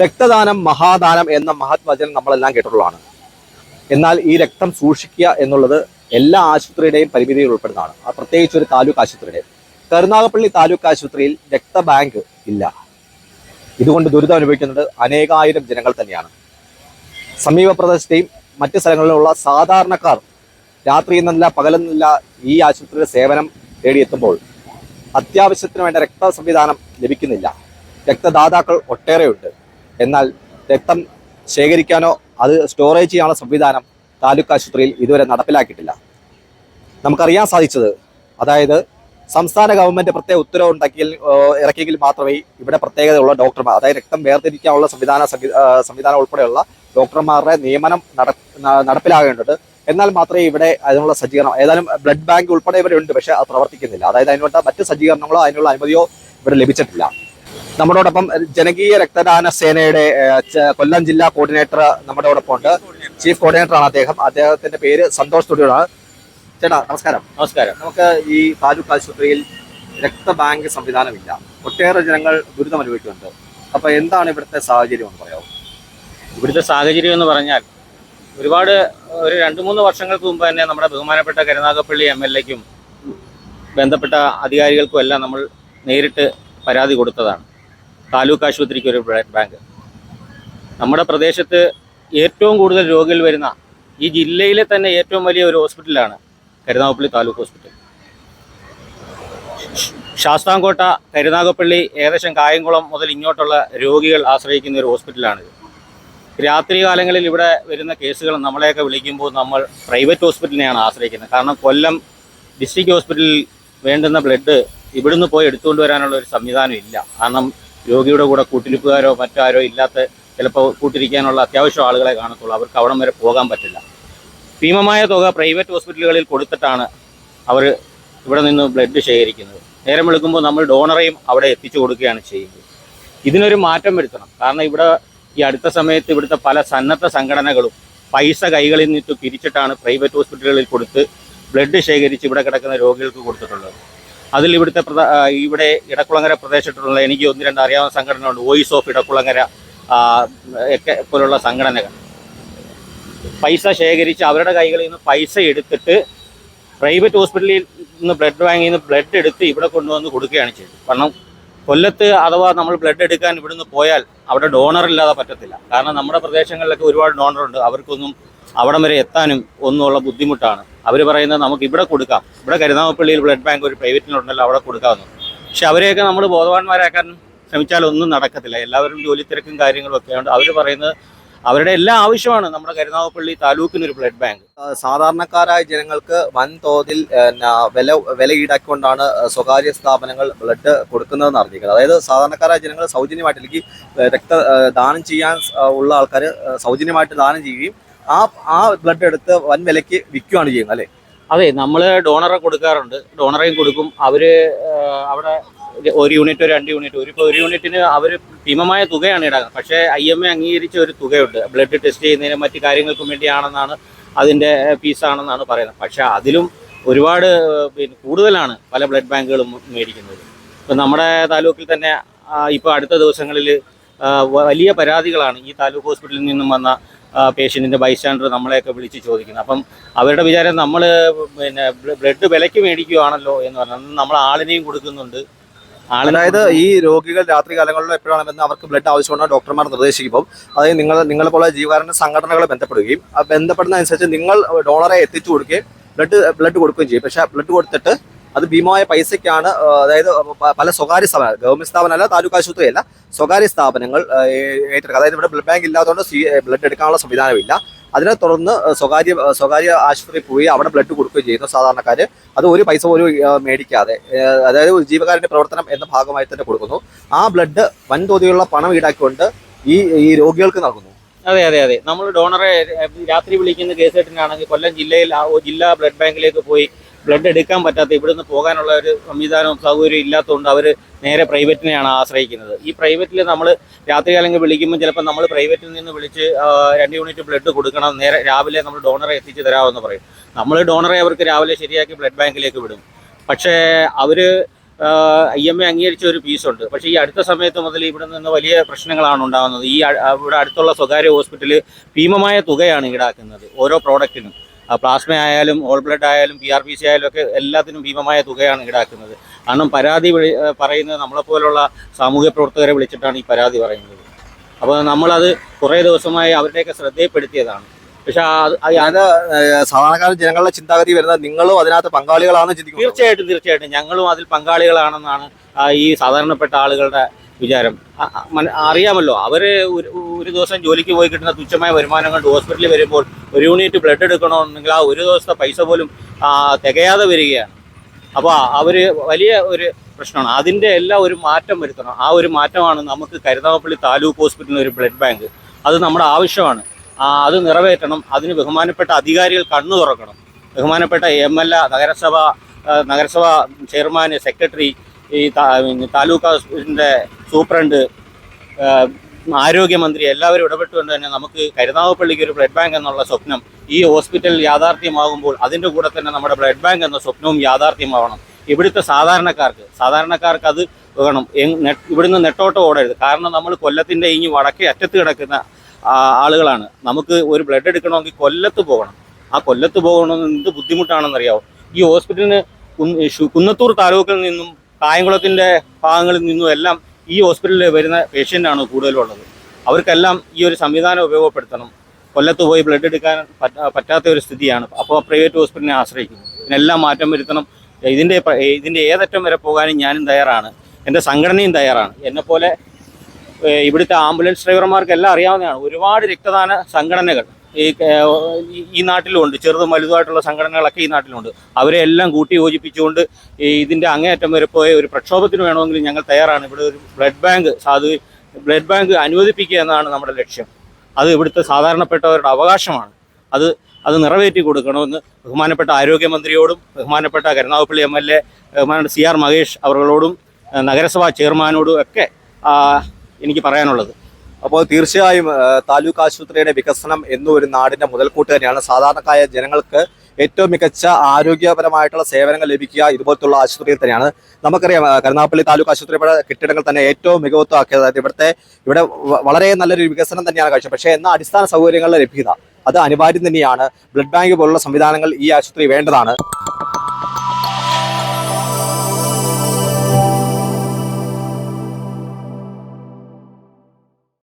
രക്തദാനം മഹാദാനം എന്ന മഹത്വചനം നമ്മളെല്ലാം കേട്ടിട്ടുള്ളതാണ്. എന്നാൽ ഈ രക്തം സൂക്ഷിക്കുക എന്നുള്ളത് എല്ലാ ആശുപത്രിയുടെയും പരിമിതിയിൽ ഉൾപ്പെടുന്നതാണ്. പ്രത്യേകിച്ച് ഒരു താലൂക്ക് ആശുപത്രിയുടെ കരുനാഗപ്പള്ളി താലൂക്ക് ആശുപത്രിയിൽ രക്തബാങ്ക് ഇല്ല. ഇതുകൊണ്ട് ദുരിതം അനുഭവിക്കുന്നത് അനേകായിരം ജനങ്ങൾ തന്നെയാണ്. സമീപ പ്രദേശത്തെയും മറ്റ് സ്ഥലങ്ങളിലുള്ള സാധാരണക്കാർ രാത്രി എന്നല്ല പകലെന്നല്ല ഈ ആശുപത്രിയുടെ സേവനം തേടിയെത്തുമ്പോൾ അത്യാവശ്യത്തിന് വേണ്ട രക്ത സംവിധാനം ലഭിക്കുന്നില്ല. രക്തദാതാക്കൾ ഒട്ടേറെയുണ്ട്. എന്നാൽ രക്തം ശേഖരിക്കാനോ അത് സ്റ്റോറേജ് ചെയ്യാനുള്ള സംവിധാനം താലൂക്ക് ആശുപത്രിയിൽ ഇതുവരെ നടപ്പിലാക്കിയിട്ടില്ല. നമുക്കറിയാൻ സാധിച്ചത് അതായത് സംസ്ഥാന ഗവൺമെന്റ് പ്രത്യേക ഉത്തരവ് ഉണ്ടാക്കിയ ഇറക്കിയെങ്കിൽ മാത്രമേ ഇവിടെ പ്രത്യേകതയുള്ള ഡോക്ടർമാർ അതായത് രക്തം വേർതിരിക്കാനുള്ള സംവിധാന സംവിധാനം ഉൾപ്പെടെയുള്ള ഡോക്ടർമാരുടെ നിയമനം നടപ്പിലാകേണ്ടത്. എന്നാൽ മാത്രമേ ഇവിടെ അതിനുള്ള സജ്ജീകരണം ഏതായാലും ബ്ലഡ് ബാങ്ക് ഉൾപ്പെടെ ഇവിടെ ഉണ്ട് പക്ഷേ അത് പ്രവർത്തിക്കുന്നില്ല. അതായത് അതിനുള്ള മറ്റ് സജ്ജീകരണങ്ങളോ അതിനുള്ള അനുമതിയോ ഇവിടെ ലഭിച്ചിട്ടില്ല. നമ്മളോടൊപ്പം ജനകീയ രക്തദാന സേനയുടെ കൊല്ലം ജില്ലാ കോർഡിനേറ്റർ നമ്മുടെയോടൊപ്പം ഉണ്ട് ചീഫ് കോർഡിനേറ്റർ ആണ് അദ്ദേഹം. അദ്ദേഹത്തിന്റെ പേര് സന്തോഷ് തുടിയാണ് ചേട്ടാ നമസ്കാരം. നമസ്കാരം. നമുക്ക് ഈ താലൂക്ക് ആശുപത്രിയിൽ രക്തബാങ്ക് സംവിധാനമില്ല. ഒട്ടേറെ ജനങ്ങൾ ദുരിതം അനുഭവിക്കുന്നുണ്ട്. അപ്പൊ എന്താണ് ഇവിടുത്തെ സാഹചര്യം എന്ന് പറയാമോ ഇവിടുത്തെ സാഹചര്യം എന്ന് പറഞ്ഞാൽ ഒരുപാട് ഒരു രണ്ട് മൂന്ന് വർഷങ്ങൾക്ക് മുമ്പ് തന്നെ നമ്മുടെ ബഹുമാനപ്പെട്ട കരുനാഗപ്പള്ളി എം എൽ എക്കും ബന്ധപ്പെട്ട അധികാരികൾക്കും എല്ലാം നമ്മൾ നേരിട്ട് പരാതി കൊടുത്തതാണ്. താലൂക്ക് ആശുപത്രിക്ക് ഒരു ബ്ലഡ് ബാങ്ക്. നമ്മുടെ പ്രദേശത്ത് ഏറ്റവും കൂടുതൽ രോഗികൾ വരുന്ന ഈ ജില്ലയിലെ തന്നെ ഏറ്റവും വലിയ ഒരു ഹോസ്പിറ്റലാണ് കരുനാഗപ്പള്ളി താലൂക്ക് ഹോസ്പിറ്റൽ. ശാസ്താംകോട്ട കരുനാഗപ്പള്ളി ഏകദേശം കായംകുളം മുതൽ ഇങ്ങോട്ടുള്ള രോഗികൾ ആശ്രയിക്കുന്ന ഒരു ഹോസ്പിറ്റലാണിത് രാത്രി കാലങ്ങളിൽ ഇവിടെ വരുന്ന കേസുകൾ നമ്മളെയൊക്കെ വിളിക്കുമ്പോൾ നമ്മൾ പ്രൈവറ്റ് ഹോസ്പിറ്റലിനെയാണ് ആശ്രയിക്കുന്നത്. കാരണം കൊല്ലം ഡിസ്ട്രിക്ട് ഹോസ്പിറ്റലിൽ വേണ്ടുന്ന ബ്ലഡ് ഇവിടുന്ന് പോയി എടുത്തുകൊണ്ട് വരാനുള്ള ഒരു സംവിധാനം ഇല്ല. കാരണം രോഗിയുടെ കൂടെ കൂട്ടിരിപ്പുകാരോ മറ്റാരോ ഇല്ലാത്ത ചിലപ്പോൾ കൂട്ടിരിക്കാനുള്ള അത്യാവശ്യം ആളുകളെ കാണത്തുള്ളൂ. അവർക്ക് അവിടം വരെ പോകാൻ പറ്റില്ല. ഭീമമായ തുക പ്രൈവറ്റ് ഹോസ്പിറ്റലുകളിൽ കൊടുത്തിട്ടാണ് അവർ ഇവിടെ നിന്ന് ബ്ലഡ് ശേഖരിക്കുന്നത്. നേരം വെളുക്കുമ്പോൾ നമ്മൾ ഡോണറെയും അവിടെ എത്തിച്ചു കൊടുക്കുകയാണ് ചെയ്യുന്നത്. ഇതിനൊരു മാറ്റം വരുത്തണം. കാരണം ഇവിടെ ഈ അടുത്ത സമയത്ത് ഇവിടുത്തെ പല സന്നദ്ധ സംഘടനകളും പൈസ കൈകളിൽ നിന്ന് പിരിച്ചിട്ടാണ് പ്രൈവറ്റ് ഹോസ്പിറ്റലുകളിൽ കൊടുത്ത് ബ്ലഡ് ശേഖരിച്ച് ഇവിടെ കിടക്കുന്ന രോഗികൾക്ക് കൊടുത്തിട്ടുള്ളത്. അതിൽ ഇവിടുത്തെ ഇവിടെ ഇടക്കുളങ്ങര പ്രദേശത്തുള്ള എനിക്ക് ഒന്ന് രണ്ട് അറിയാവുന്ന സംഘടനകളുണ്ട്. വോയിസ് ഓഫ് ഇടക്കുളങ്ങര ഒക്കെ പോലുള്ള സംഘടനകൾ. പൈസ ശേഖരിച്ച് അവരുടെ കൈകളിൽ നിന്ന് പൈസ എടുത്തിട്ട് പ്രൈവറ്റ് ഹോസ്പിറ്റലിൽ നിന്ന് ബ്ലഡ് ബാങ്കിൽ നിന്ന് ബ്ലഡ് എടുത്ത് ഇവിടെ കൊണ്ടുവന്ന് കൊടുക്കുകയാണ് ചെയ്തത്. കാരണം കൊല്ലത്ത് അഥവാ നമ്മൾ ബ്ലഡ് എടുക്കാൻ ഇവിടുന്ന് പോയാൽ അവിടെ ഡോണർ ഇല്ലാതെ പറ്റത്തില്ല. കാരണം നമ്മുടെ പ്രദേശങ്ങളിലൊക്കെ ഒരുപാട് ഡോണറുണ്ട് അവർക്കൊന്നും അവിടം വരെ എത്താനും ഒന്നുമുള്ള ബുദ്ധിമുട്ടാണ്. അവർ പറയുന്നത് നമുക്ക് ഇവിടെ കൊടുക്കാം. ഇവിടെ കരുനാഗപ്പള്ളിയിൽ ബ്ലഡ് ബാങ്ക് ഒരു പ്രൈവറ്റിനുണ്ടല്ലോ അവിടെ കൊടുക്കാമെന്ന്. പക്ഷെ അവരെയൊക്കെ നമ്മൾ ബോധവാന്മാരാക്കാൻ ശ്രമിച്ചാൽ ഒന്നും നടക്കത്തില്ല. എല്ലാവരും ജോലി തിരക്കും കാര്യങ്ങളും ഒക്കെ ഉണ്ട് അവർ പറയുന്നത് അവരുടെ എല്ലാ ആവശ്യമാണ് നമ്മുടെ കരുനാഗപ്പള്ളി താലൂക്കിന് ഒരു ബ്ലഡ് ബാങ്ക്. സാധാരണക്കാരായ ജനങ്ങൾക്ക് വൻതോതിൽ വില വില ഈടാക്കിക്കൊണ്ടാണ് സ്വകാര്യ സ്ഥാപനങ്ങൾ ബ്ലഡ് കൊടുക്കുന്നതെന്ന് അറിഞ്ഞിരിക്കുന്നത്. അതായത് സാധാരണക്കാരായ ജനങ്ങൾ സൗജന്യമായിട്ട് അല്ലെങ്കിൽ രക്ത ദാനം ചെയ്യാൻ ഉള്ള ആൾക്കാർ സൗജന്യമായിട്ട് ദാനം ചെയ്യുകയും ആ ആ ബ്ലഡ് എടുത്ത് വൻ വിലയ്ക്ക് വിൽക്കുകയാണ് ചെയ്യുന്നത് അല്ലേ? അതെ നമ്മൾ ഡോണറെ കൊടുക്കാറുണ്ട്. ഡോണറേയും കൊടുക്കും. അവർ ആ, അവിടെ ഒരു യൂണിറ്റ് രണ്ട് യൂണിറ്റ് ഒരു ഒരു യൂണിറ്റിന് അവർ ഭീമമായ തുകയാണ് ഈടാക്കുന്നത്. പക്ഷേ ഐ എം എ അംഗീകരിച്ച ഒരു തുകയുണ്ട്. ബ്ലഡ് ടെസ്റ്റ് ചെയ്യുന്നതിനും മറ്റു കാര്യങ്ങൾക്കും വേണ്ടിയാണെന്നാണ് അതിന്റെ ഫീസാണെന്നാണ് പറയുന്നത്. പക്ഷേ അതിലും ഒരുപാട് പിന്നെ കൂടുതലാണ് പല ബ്ലഡ് ബാങ്കുകളും മേടിക്കുന്നത്. ഇപ്പം നമ്മുടെ താലൂക്കിൽ തന്നെ ഇപ്പോൾ അടുത്ത ദിവസങ്ങളിൽ വലിയ പരാതികളാണ് ഈ താലൂക്ക് ഹോസ്പിറ്റലിൽ നിന്നും വന്ന പേഷ്യന്റിന്റെ ബൈസ്റ്റാൻഡർ നമ്മളെയൊക്കെ വിളിച്ച് ചോദിക്കുന്നത് അപ്പം അവരുടെ വിചാരം നമ്മൾ പിന്നെ ബ്ലഡ് വിലയ്ക്ക് മേടിക്കുകയാണല്ലോ എന്ന് പറഞ്ഞാൽ നമ്മൾ ആളിനെയും കൊടുക്കുന്നുണ്ട്. അതായത് ഈ രോഗികൾ രാത്രി കാലങ്ങളിൽ എപ്പോഴാണെന്ന് അവർക്ക് ബ്ലഡ് ആവശ്യമുണ്ടോ ഡോക്ടർമാർ നിർദ്ദേശിക്കുമ്പോൾ അതായത് നിങ്ങൾ നിങ്ങളെ പോലെ ജീവകാരുണ്യ സംഘടനകളെ ബന്ധപ്പെടുകയും ആ ബന്ധപ്പെടുന്ന അനുസരിച്ച് നിങ്ങൾ ഡോളറെ എത്തിച്ചു കൊടുക്കുകയും ബ്ലഡ് ബ്ലഡ് കൊടുക്കുകയും ചെയ്യും. പക്ഷേ ബ്ലഡ് കൊടുത്തിട്ട് അത് ഭീമമായ പൈസയ്ക്കാണ് അതായത് പല സ്വകാര്യ സ്ഥാപനം ഗവൺമെന്റ് സ്ഥാപനമല്ല താലൂക്ക് ആശുപത്രിയല്ല സ്വകാര്യ സ്ഥാപനങ്ങൾ ഏറ്റെടുക്കുക. അതായത് ഇവിടെ ബ്ലഡ് ബാങ്ക് ഇല്ലാത്തതുകൊണ്ട് ബ്ലഡ് എടുക്കാനുള്ള സംവിധാനമില്ല. അതിനെ തുടർന്ന് സ്വകാര്യ സ്വകാര്യ ആശുപത്രിയിൽ പോയി അവിടെ ബ്ലഡ് കൊടുക്കുകയും ചെയ്യുന്നു. സാധാരണക്കാർ അത് ഒരു പൈസ പോലും മേടിക്കാതെ അതായത് ഒരു ജീവകാരുണ്യ പ്രവർത്തനം എന്ന ഭാഗമായി തന്നെ കൊടുക്കുന്നു. ആ ബ്ലഡ് വൻതോതിലുള്ള പണം ഈടാക്കിക്കൊണ്ട് ഈ ഈ രോഗികൾക്ക് നൽകുന്നു. അതെ അതെ അതെ. നമ്മൾ ഡോണറെ രാത്രി വിളിക്കുന്ന കേസ് കെട്ടിനാണെങ്കിൽ കൊല്ലം ജില്ലയിൽ ജില്ലാ ബ്ലഡ് ബാങ്കിലേക്ക് പോയി ബ്ലഡ് എടുക്കാൻ പറ്റാത്ത ഇവിടുന്ന് പോകാനുള്ള ഒരു സംവിധാനവും സൗകര്യവും ഇല്ലാത്തതുകൊണ്ട് അവർ നേരെ പ്രൈവറ്റിനെയാണ് ആശ്രയിക്കുന്നത്. ഈ പ്രൈവറ്റിൽ നമ്മൾ രാത്രി കാലങ്ങളിൽ വിളിക്കുമ്പോൾ ചിലപ്പോൾ നമ്മൾ പ്രൈവറ്റിൽ നിന്ന് വിളിച്ച് രണ്ട് യൂണിറ്റ് ബ്ലഡ് കൊടുക്കണം നേരെ രാവിലെ നമ്മൾ ഡോണറെ എത്തിച്ച് തരാമെന്ന് പറയും. നമ്മൾ ഡോണറെ അവർക്ക് രാവിലെ ശരിയാക്കി ബ്ലഡ് ബാങ്കിലേക്ക് വിടും. പക്ഷേ അവർ ഐ എം എ അംഗീകരിച്ച ഒരു പീസുണ്ട് പക്ഷേ ഈ അടുത്ത സമയത്ത് മുതൽ ഇവിടെ നിന്ന് വലിയ പ്രശ്നങ്ങളാണ് ഉണ്ടാകുന്നത്. ഈ ഇവിടെ അടുത്തുള്ള സ്വകാര്യ ഹോസ്പിറ്റലിൽ ഭീമമായ തുകയാണ് ഈടാക്കുന്നത് ഓരോ പ്രോഡക്റ്റിനും പ്ലാസ്മ ആയാലും ഓൾ ബ്ലഡ് ആയാലും പി ആർ പി സി ആയാലും ഒക്കെ എല്ലാത്തിനും ഭീമമായ തുകയാണ് ഈടാക്കുന്നത്. കാരണം പരാതി പറയുന്നത് നമ്മളെപ്പോലുള്ള സാമൂഹ്യ പ്രവർത്തകരെ വിളിച്ചിട്ടാണ് ഈ പരാതി പറയുന്നത്. അപ്പോൾ നമ്മളത് കുറേ ദിവസമായി അവരുടെയൊക്കെ ശ്രദ്ധയിൽപ്പെടുത്തിയതാണ്. പക്ഷേ അത് സാധാരണക്കാർ ജനങ്ങളുടെ ചിന്താഗതി വരുന്നത് നിങ്ങളും അതിനകത്ത് പങ്കാളികളാണെന്ന് ചിന്തിക്കും തീർച്ചയായിട്ടും തീർച്ചയായിട്ടും ഞങ്ങളും അതിൽ പങ്കാളികളാണെന്നാണ് ഈ സാധാരണപ്പെട്ട ആളുകളുടെ വിചാരം. അറിയാമല്ലോ അവർ ഒരു ദിവസം ജോലിക്ക് പോയി കിട്ടുന്ന തുച്ഛമായ വരുമാനം കൊണ്ട് ഹോസ്പിറ്റലിൽ വരുമ്പോൾ ഒരു യൂണിറ്റ് ബ്ലഡ് എടുക്കണമെന്നുണ്ടെങ്കിൽ ആ ഒരു ദിവസത്തെ പൈസ പോലും തികയാതെ വരികയാണ്. അപ്പോൾ അവർ വലിയ ഒരു പ്രശ്നമാണ്. അതിന്റെ എല്ലാം ഒരു മാറ്റം വരുത്തണം. ആ ഒരു മാറ്റമാണ് നമുക്ക് കരുനാഗപ്പള്ളി താലൂക്ക് ഹോസ്പിറ്റലിന് ഒരു ബ്ലഡ് ബാങ്ക്. അത് നമ്മുടെ ആവശ്യമാണ്. അത് നിറവേറ്റണം. അതിന് ബഹുമാനപ്പെട്ട അധികാരികൾ കണ്ണു തുറക്കണം. ബഹുമാനപ്പെട്ട എം എൽ എ നഗരസഭ നഗരസഭ ചെയർമാൻ സെക്രട്ടറി ഈ താലൂക്ക് ഹോസ്പിറ്റലിന്റെ സൂപ്രണ്ട് ആരോഗ്യമന്ത്രി എല്ലാവരും ഇടപെട്ടുകൊണ്ട് തന്നെ നമുക്ക് കരുനാഗപ്പള്ളിക്ക് ഒരു ബ്ലഡ് ബാങ്ക് എന്നുള്ള സ്വപ്നം ഈ ഹോസ്പിറ്റൽ യാഥാർത്ഥ്യമാകുമ്പോൾ അതിന്റെ കൂടെ തന്നെ നമ്മുടെ ബ്ലഡ് ബാങ്ക് എന്ന സ്വപ്നവും യാഥാർത്ഥ്യമാവണം. ഇവിടുത്തെ സാധാരണക്കാർക്ക് സാധാരണക്കാർക്ക് അത് വേണം. ഇവിടുന്ന് നെട്ടോട്ടം ഓടരുത്. കാരണം നമ്മൾ കൊല്ലത്തിന്റെ ഇനി വടക്കേ അറ്റത്ത് കിടക്കുന്ന ആളുകളാണ്. നമുക്ക് ഒരു ബ്ലഡ് എടുക്കണമെങ്കിൽ കൊല്ലത്ത് പോകണം. ആ കൊല്ലത്ത് പോകണമെന്ന് എന്ത് ബുദ്ധിമുട്ടാണെന്നറിയാവോ? ഈ ഹോസ്പിറ്റലിന് കുന്നത്തൂർ താലൂക്കിൽ നിന്നും കായംകുളത്തിന്റെ ഭാഗങ്ങളിൽ നിന്നും എല്ലാം ഈ ഹോസ്പിറ്റലിൽ വരുന്ന പേഷ്യന്റാണ് കൂടുതലുള്ളത്. അവർക്കെല്ലാം ഈ ഒരു സംവിധാനം ഉപയോഗപ്പെടുത്തണം. കൊല്ലത്ത് പോയി ബ്ലഡ് എടുക്കാൻ പറ്റാത്ത ഒരു സ്ഥിതിയാണ്. അപ്പോൾ പ്രൈവറ്റ് ഹോസ്പിറ്റലിനെ ആശ്രയിക്കും ഇതിനെല്ലാം മാറ്റം വരുത്തണം. ഇതിന്റെ ഇതിന്റെ ഏതറ്റം വരെ പോകാനും ഞാനും തയ്യാറാണ്. എന്റെ സംഘടനയും തയ്യാറാണ്. എന്നെപ്പോലെ ഇവിടുത്തെ ആംബുലൻസ് ഡ്രൈവർമാർക്ക് എല്ലാം അറിയാവുന്നതാണ്. ഒരുപാട് രക്തദാന സംഘടനകൾ ഈ ഈ നാട്ടിലുമുണ്ട് ചെറുതും വലുതുമായിട്ടുള്ള സംഘടനകളൊക്കെ ഈ നാട്ടിലുണ്ട്. അവരെ എല്ലാം കൂട്ടി യോജിപ്പിച്ചുകൊണ്ട് ഇതിന്റെ അങ്ങേയറ്റം വരെ പോയ ഒരു പ്രക്ഷോഭത്തിന് വേണമെങ്കിൽ ഞങ്ങൾ തയ്യാറാണ്. ഇവിടെ ഒരു ബ്ലഡ് ബാങ്ക് സാധു ബ്ലഡ് ബാങ്ക് അനുവദിപ്പിക്കുക എന്നതാണ് നമ്മുടെ ലക്ഷ്യം. അത് ഇവിടുത്തെ സാധാരണപ്പെട്ടവരുടെ അവകാശമാണ്. അത് അത് നിറവേറ്റി കൊടുക്കണമെന്ന് ബഹുമാനപ്പെട്ട ആരോഗ്യമന്ത്രിയോടും ബഹുമാനപ്പെട്ട കരുണാവപ്പള്ളി എം എൽ എ ബഹുമാനപ്പെട്ട സി ആർ മഹേഷ് അവരോടും നഗരസഭാ ചെയർമാനോടും ഒക്കെ എനിക്ക് പറയാനുള്ളത്. അപ്പോൾ തീർച്ചയായും താലൂക്ക് ആശുപത്രിയുടെ വികസനം എന്നും ഒരു നാടിന്റെ മുതൽക്കൂട്ട് തന്നെയാണ്. സാധാരണക്കായ ജനങ്ങൾക്ക് ഏറ്റവും മികച്ച ആരോഗ്യപരമായിട്ടുള്ള സേവനങ്ങൾ ലഭിക്കുക ഇതുപോലത്തുള്ള ആശുപത്രിയിൽ തന്നെയാണ്. നമുക്കറിയാം കരുനാപ്പള്ളി താലൂക്ക് ആശുപത്രിയുടെ കെട്ടിടങ്ങൾ തന്നെ ഏറ്റവും മികവത്വമാക്കിയത് അതായത് ഇവിടുത്തെ ഇവിടെ വളരെ നല്ലൊരു വികസനം തന്നെയാണ് കാഴ്ച. പക്ഷേ എന്നാൽ അടിസ്ഥാന സൗകര്യങ്ങളുടെ ലഭ്യത? അത് അനിവാര്യം തന്നെയാണ്. ബ്ലഡ് ബാങ്ക് പോലുള്ള സംവിധാനങ്ങൾ ഈ ആശുപത്രി വേണ്ടതാണ്.